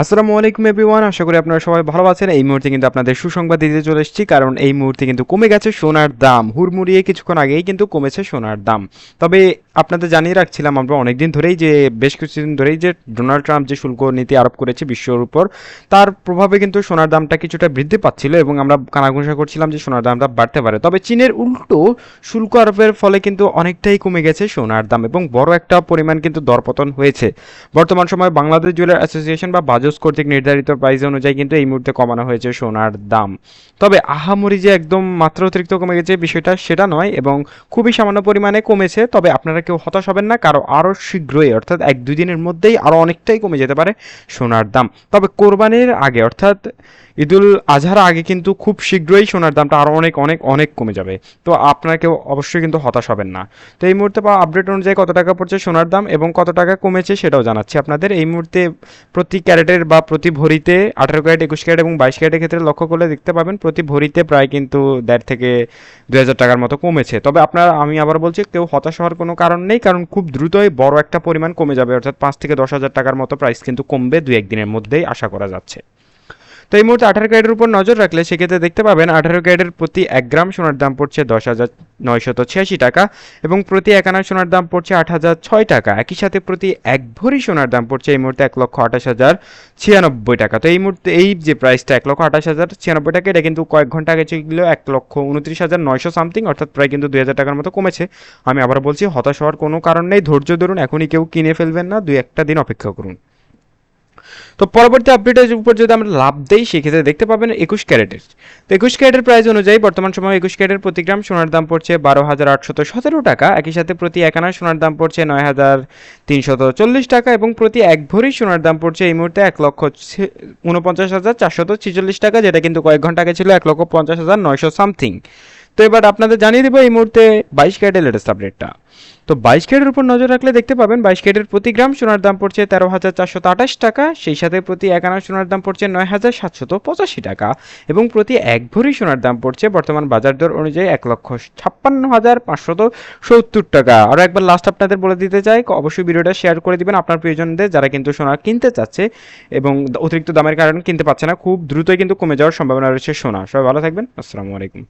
আসসালামু আলাইকুম এভরিওয়ান, আশা করি আপনারা সবাই ভালো আছেন। এই মুহূর্তে কিন্তু আপনাদের সুসংবাদ দিতে চলে এসেছি, কারণ এই মুহূর্তে কিন্তু কমে গেছে সোনার দাম। হুড়মুড়িয়ে কিছুক্ষণ আগেই কিন্তু কমেছে সোনার দাম। তবে আপনাদের জানিয়ে রাখছিলাম আমরা অনেকদিন ধরেই যে, বেশ কিছুদিন ধরেই যে ডোনাল্ড ট্রাম্প যে শুল্ক নীতি আরোপ করেছে বিশ্বের উপর, তার প্রভাবে কিন্তু সোনার দামটা কিছুটা বৃদ্ধি পাচ্ছিল এবং আমরা কানাঘুষা করছিলাম যে সোনার দামটা বাড়তে পারে। তবে চীনের উল্টো শুল্ক আরোপের ফলে কিন্তু অনেকটাই কমে গেছে সোনার দাম এবং বড় একটা পরিমাণ কিন্তু দরপতন হয়েছে। বর্তমান সময়ে বাংলাদেশ জুয়েলার অ্যাসোসিয়েশন বা বাজস কর্তৃক নির্ধারিত প্রাইস অনুযায়ী কিন্তু এই মুহূর্তে কমানো হয়েছে সোনার দাম। তবে আহামরি যে একদম মাত্রা অতিরিক্ত কমে গেছে বিষয়টা সেটা নয় এবং খুবই সামান্য পরিমাণে কমেছে, তবে আপনারা কেউ হতাশ হবেন না, কারও আরও শীঘ্রই, অর্থাৎ এক দুই দিনের মধ্যেই আরও অনেকটাই কমে যেতে পারে সোনার দাম। তবে কোরবানির আগে, অর্থাৎ ঈদুল আজহার আগে কিন্তু খুব শীঘ্রই সোনার দামটা আরও অনেক অনেক অনেক কমে যাবে। তো আপনারা কেউ অবশ্যই কিন্তু হতাশ হবেন না। তো এই মুহূর্তে পাওয়া আপডেট অনুযায়ী কত টাকা পড়ছে সোনার দাম এবং কত টাকা কমেছে সেটাও জানাচ্ছি আপনাদের। এই মুহূর্তে প্রতি ক্যারেটের বা প্রতি ভরিতে আঠারো ক্যারেট, একুশ ক্যারেট এবং বাইশ ক্যারেটের ক্ষেত্রে লক্ষ্য করলে দেখতে পাবেন প্রতি ভরিতে প্রায় কিন্তু দেড় থেকে দু হাজার টাকার মতো কমেছে। তবে আপনার, আমি আবার বলছি, কেউ হতাশ হওয়ার কোনো কারণ নেই, কারণ খুব দ্রুতই বড় একটা পরিমাণ কমে যাবে। অর্থাৎ পাঁচ থেকে দশ হাজার টাকার মতো প্রাইস কিন্তু কমবে দু একদিনের মধ্যেই, আশা করা যাচ্ছে। তো এই মুহূর্তে আঠারো ক্যারেটের উপর নজর রাখলে সেক্ষেত্রে দেখতে পাবেন আঠারো ক্যারেটের প্রতি এক গ্রাম সোনার দাম পড়ছে দশ হাজার নয়শত ছিয়াশি টাকা এবং প্রতি এক আনা সোনার দাম পড়ছে আট হাজার ছয় টাকা। একই সাথে প্রতি এক ভরি সোনার দাম পড়ছে এই মুহূর্তে এক লক্ষ আঠাশ হাজার ছিয়ানব্বই টাকা। তো এই মুহূর্তে এই যে প্রাইসটা এক লক্ষ আঠাশ হাজার ছিয়ানব্বই টাকা, এটা কিন্তু কয়েক ঘণ্টা আগে ছিল এক লক্ষ উনত্রিশ হাজার নয়শো সামথিং, অর্থাৎ প্রায় কিন্তু দুই হাজার টাকার মতো কমেছে। আমি আবার বলছি, হতাশ হওয়ার কোনো কারণ নেই। ধৈর্য ধরুন, এখনই কেউ কিনে ফেলবেন না। দুই একটা দিন অপেক্ষা করুন। তো পরবর্তী আপডেটের উপর যদি আমরা লাভ দেই, সেক্ষেত্রে দেখতে পাবেন একুশ ক্যারেটের। তো একুশ ক্যারেটের প্রাইস অনুযায়ী বর্তমান সময়ে একুশ ক্যারেটের প্রতি গ্রাম সোনার দাম পড়ছে বারো হাজার আটশত সতেরো টাকা। একই সাথে প্রতি এক আনা সোনার দাম পড়ছে নয় হাজার তিনশত চল্লিশ টাকা এবং প্রতি এক ভরি সোনার দাম পড়ছে এই মুহূর্তে এক লক্ষ উনপঞ্চাশ হাজার চারশত ছেচল্লিশ টাকা, যেটা কিন্তু কয়েক ঘণ্টা আগে ছিল এক লক্ষ পঞ্চাশ হাজার নয়শো সামথিং তো এবার আপনাদের জানিয়ে দেবো এই মুহূর্তে বাইশ ক্যারেটের লেটেস্ট আপডেটটা তো বাইশ ক্যারেটের উপর নজর রাখলে দেখতে পাবেন, বাইশ ক্যারেটের প্রতি গ্রাম সোনার দাম পড়ছে তেরো হাজার চারশত আঠাশ টাকা, সেই সাথে প্রতি এক আনা সোনার দাম পড়ছে নয় হাজার সাতশত পঁচাশি টাকা এবং প্রতি এক ভরি সোনার দাম পড়ছে বর্তমান বাজার দর অনুযায়ী এক লক্ষ ছাপ্পান্ন হাজার পাঁচশত সত্তর টাকা। আরও একবার লাস্ট আপনাদের বলে দিতে চাই, অবশ্যই ভিডিওটা শেয়ার করে দিবেন আপনার প্রিয়জনদের যারা কিন্তু সোনা কিনতে চাচ্ছে এবং অতিরিক্ত দামের কারণে কিনতে পারছে না, খুব দ্রুতই কিন্তু কমে যাওয়ার সম্ভাবনা রয়েছে সোনা। সবাই ভালো থাকবেন, আসসালামু আলাইকুম।